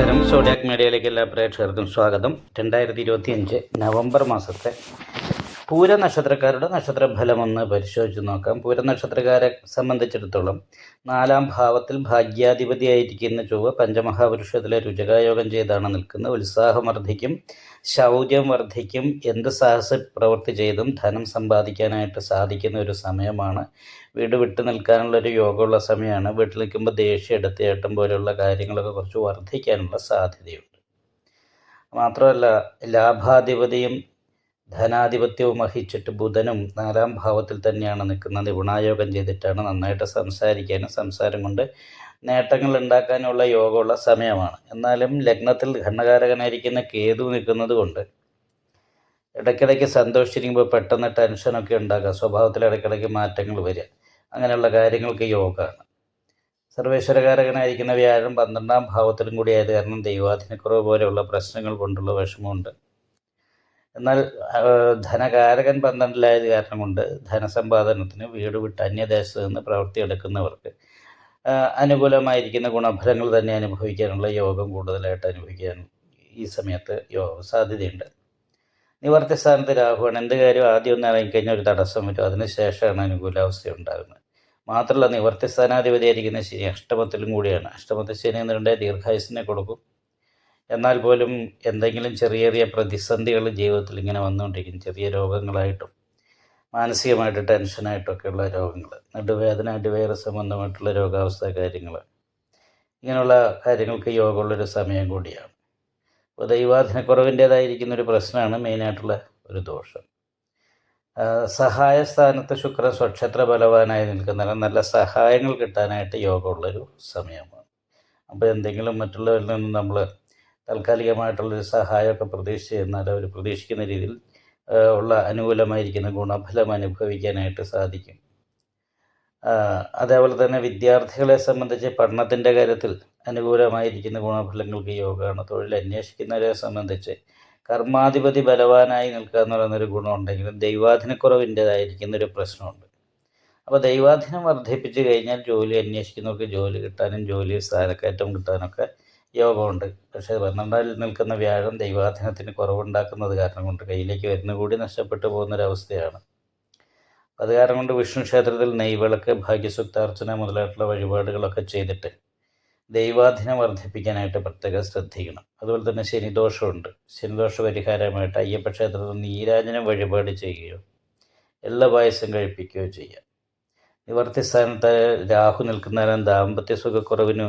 നമസ്കാരം. സോഡിയാക് മീഡിയയിലേക്ക് എല്ലാ പ്രേക്ഷകർക്കും സ്വാഗതം. രണ്ടായിരത്തി ഇരുപത്തിയഞ്ച് നവംബർ മാസത്തെ പൂര നക്ഷത്ര ഫലം ഒന്ന് പരിശോധിച്ച് നോക്കാം. പൂരനക്ഷത്രക്കാരെ സംബന്ധിച്ചിടത്തോളം നാലാം ഭാവത്തിൽ ഭാഗ്യാധിപതിയായിരിക്കുന്ന ചൊവ്വ പഞ്ചമഹാപുരുഷത്തിലെ രുചകായോഗം ചെയ്താണ് നിൽക്കുന്നത്. ഉത്സാഹം വർദ്ധിക്കും ശൗര്യം വർദ്ധിക്കും എന്ത് സാഹസ പ്രവൃത്തി ചെയ്തും ധനം സമ്പാദിക്കാനായിട്ട് സാധിക്കുന്ന ഒരു സമയമാണ്. വീട് വിട്ടു നിൽക്കാനുള്ള ഒരു യോഗമുള്ള സമയമാണ്. വീട്ടിൽ നിൽക്കുമ്പോൾ ദേഷ്യം എടുത്തേട്ടം പോലെയുള്ള കാര്യങ്ങളൊക്കെ കുറച്ച് വർദ്ധിക്കാനുള്ള സാധ്യതയുണ്ട്. മാത്രമല്ല ലാഭാധിപതിയും ധനാധിപത്യവും വഹിച്ചിട്ട് ബുധനും നാലാം ഭാവത്തിൽ തന്നെയാണ് നിൽക്കുന്നത്. ഗുണായോഗം ചെയ്തിട്ടാണ് നന്നായിട്ട് സംസാരിക്കാനും സംസാരം കൊണ്ട് നേട്ടങ്ങൾ ഉണ്ടാക്കാനുള്ള യോഗമുള്ള സമയമാണ്. എന്നാലും ലഗ്നത്തിൽ ഘണ്ണകാരകനായിരിക്കുന്ന കേതു നിൽക്കുന്നത് കൊണ്ട് ഇടയ്ക്കിടയ്ക്ക് സന്തോഷിച്ചിരിക്കുമ്പോൾ പെട്ടെന്ന് ടെൻഷനൊക്കെ ഉണ്ടാക്കുക. സ്വഭാവത്തിൽ ഇടയ്ക്കിടയ്ക്ക് മാറ്റങ്ങൾ വരിക. അങ്ങനെയുള്ള കാര്യങ്ങൾക്ക് യോഗമാണ്. സർവേശ്വരകാരകനായിരിക്കുന്ന വ്യാഴം പന്ത്രണ്ടാം ഭാവത്തിലും കൂടി ആയത് കാരണം ദൈവാധീനക്കുറവ് പോലെയുള്ള പ്രശ്നങ്ങൾ കൊണ്ടുള്ള വിഷമമുണ്ട്. എന്നാൽ ധനകാരകൻ പന്ത്രണ്ടിലായത് കാരണം കൊണ്ട് ധനസമ്പാദനത്തിന് വീട് വിട്ട് അന്യദേശത്ത് നിന്ന് പ്രവൃത്തി എടുക്കുന്നവർക്ക് അനുകൂലമായിരിക്കുന്ന ഗുണഫലങ്ങൾ തന്നെ അനുഭവിക്കാനുള്ള യോഗം കൂടുതലായിട്ട് അനുഭവിക്കാൻ ഈ സമയത്ത് യോഗ സാധ്യതയുണ്ട്. നിവർത്തി സ്ഥാനത്ത് രാഹുവാണ്. എന്ത് കാര്യം ആദ്യം ഒന്ന് ഇറങ്ങിക്കഴിഞ്ഞാൽ ഒരു തടസ്സം വരും. അതിന് ശേഷമാണ് അനുകൂലാവസ്ഥ ഉണ്ടാകുന്നത്. മാത്രമല്ല നിവർത്തി സ്ഥാനാധിപതിയായിരിക്കുന്ന ശനി അഷ്ടമത്തിലും കൂടിയാണ്. അഷ്ടമത്തിൽ ശനി എന്നുണ്ടെങ്കിൽ ദീർഘായുസിനെ കൊടുക്കും. എന്നാൽ പോലും എന്തെങ്കിലും ചെറിയ ചെറിയ പ്രതിസന്ധികൾ ജീവിതത്തിൽ ഇങ്ങനെ വന്നുകൊണ്ടിരിക്കും. ചെറിയ രോഗങ്ങളായിട്ടും മാനസികമായിട്ട് ടെൻഷനായിട്ടൊക്കെയുള്ള രോഗങ്ങൾ നടുവേദന അടിവയറ് സംബന്ധമായിട്ടുള്ള രോഗാവസ്ഥ കാര്യങ്ങൾ ഇങ്ങനെയുള്ള കാര്യങ്ങൾക്ക് യോഗമുള്ളൊരു സമയം കൂടിയാണ്. അപ്പോൾ ദൈവാധീനക്കുറവിന്റേതായിരിക്കുന്ന ഒരു പ്രശ്നമാണ് മെയിനായിട്ടുള്ള ഒരു ദോഷം. സഹായ സ്ഥാനത്ത് ശുക്രൻ സ്വക്ഷേത്ര ബലവാനായി നിൽക്കുന്ന നല്ല സഹായങ്ങൾ കിട്ടാനായിട്ട് യോഗമുള്ളൊരു സമയമാണ്. അപ്പോൾ എന്തെങ്കിലും മറ്റുള്ളവരിൽ നിന്ന് നമ്മൾ താൽക്കാലികമായിട്ടുള്ളൊരു സഹായമൊക്കെ പ്രതീക്ഷിച്ച് എന്നാൽ അവർ പ്രതീക്ഷിക്കുന്ന രീതിയിൽ ഉള്ള അനുകൂലമായിരിക്കുന്ന ഗുണഫലം അനുഭവിക്കാനായിട്ട് സാധിക്കും. അതേപോലെ തന്നെ വിദ്യാർത്ഥികളെ സംബന്ധിച്ച് പഠനത്തിന്റെ കാര്യത്തിൽ അനുകൂലമായിരിക്കുന്ന ഗുണഫലങ്ങൾക്ക് യോഗമാണ്. തൊഴിൽ അന്വേഷിക്കുന്നവരെ സംബന്ധിച്ച് കർമാധിപതി ബലവാനായി നിൽക്കുക എന്ന് പറയുന്നൊരു ഗുണമുണ്ടെങ്കിലും ദൈവാധീനക്കുറവിന്റെതായിരിക്കുന്ന ഒരു പ്രശ്നമുണ്ട്. അപ്പോൾ ദൈവാധീനം വർദ്ധിപ്പിച്ച് കഴിഞ്ഞാൽ ജോലി അന്വേഷിക്കുന്നവർക്ക് ജോലി കിട്ടാനും ജോലി സ്ഥാനക്കയറ്റം കിട്ടാനൊക്കെ യോഗമുണ്ട്. പക്ഷേ പന്ത്രണ്ടാൽ നിൽക്കുന്ന വ്യാഴം ദൈവാധീനത്തിന് കുറവുണ്ടാക്കുന്നത് കാരണം കൊണ്ട് കയ്യിലേക്ക് വരുന്ന കൂടി നഷ്ടപ്പെട്ടു പോകുന്നൊരവസ്ഥയാണ്. അത് കാരണം കൊണ്ട് വിഷ്ണു ക്ഷേത്രത്തിൽ നെയ്വിളക്ക് ഭാഗ്യസുക്താർച്ചന മുതലായിട്ടുള്ള വഴിപാടുകളൊക്കെ ചെയ്തിട്ട് ദൈവാധീനം വർദ്ധിപ്പിക്കാനായിട്ട് പ്രത്യേകം ശ്രദ്ധിക്കണം. അതുപോലെ തന്നെ ശനിദോഷമുണ്ട്. ശനിദോഷ പരിഹാരമായിട്ട് അയ്യപ്പ ക്ഷേത്രത്തിൽ നീരാജനം വഴിപാട് ചെയ്യുകയോ എല്ലാ പായസം കഴിപ്പിക്കുകയോ ചെയ്യാം. നിവർത്തി സ്ഥാനത്ത് രാഹു നിൽക്കുന്നതിനും ദാമ്പത്യ സുഖക്കുറവിന്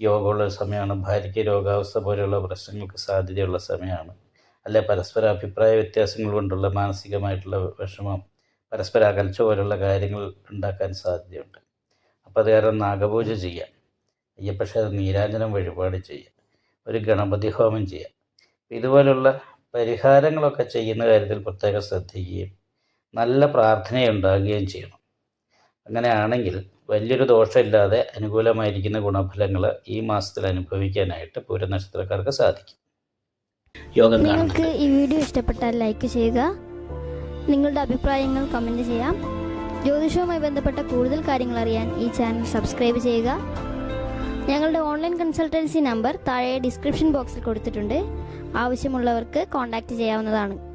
യോഗമുള്ള സമയമാണ്. ഭാര്യയ്ക്ക് രോഗാവസ്ഥ പോലെയുള്ള പ്രശ്നങ്ങൾക്ക് സാധ്യതയുള്ള സമയമാണ്. അല്ലെ പരസ്പര അഭിപ്രായ വ്യത്യാസങ്ങൾ കൊണ്ടുള്ള മാനസികമായിട്ടുള്ള വിഷമം പരസ്പര അകൽച്ച പോലുള്ള കാര്യങ്ങൾ ഉണ്ടാക്കാൻ സാധ്യതയുണ്ട്. അപ്പോൾ അത് കാരണം നാഗപൂജ ചെയ്യാം. അയ്യപ്പക്ഷേത്ര നീരാഞ്ജനം വഴിപാട് ചെയ്യാം. ഒരു ഗണപതി ഹോമം ചെയ്യാം. ഇതുപോലുള്ള പരിഹാരങ്ങളൊക്കെ ചെയ്യുന്ന കാര്യത്തിൽ പ്രത്യേകം ശ്രദ്ധിക്കുകയും നല്ല പ്രാർത്ഥനയുണ്ടാകുകയും ചെയ്യണം. അങ്ങനെയാണെങ്കിൽ വലിയൊരു ദോഷമില്ലാതെ അനുകൂലമായിരിക്കുന്ന ഗുണഫലങ്ങൾ ഈ മാസത്തിൽ അനുഭവിക്കാനായിട്ട് പൂരനക്ഷത്രക്കാർക്ക് സാധിക്കും. യോഗം നിങ്ങൾക്ക് ഈ വീഡിയോ ഇഷ്ടപ്പെട്ടാൽ ലൈക്ക് ചെയ്യുക. നിങ്ങളുടെ അഭിപ്രായങ്ങൾ കമന്റ് ചെയ്യാം. ജ്യോതിഷവുമായി ബന്ധപ്പെട്ട കൂടുതൽ കാര്യങ്ങൾ അറിയാൻ ഈ ചാനൽ സബ്സ്ക്രൈബ് ചെയ്യുക. ഞങ്ങളുടെ ഓൺലൈൻ കൺസൾട്ടൻസി നമ്പർ താഴെ ഡിസ്ക്രിപ്ഷൻ ബോക്സിൽ കൊടുത്തിട്ടുണ്ട്. ആവശ്യമുള്ളവർക്ക് കോൺടാക്റ്റ് ചെയ്യാവുന്നതാണ്.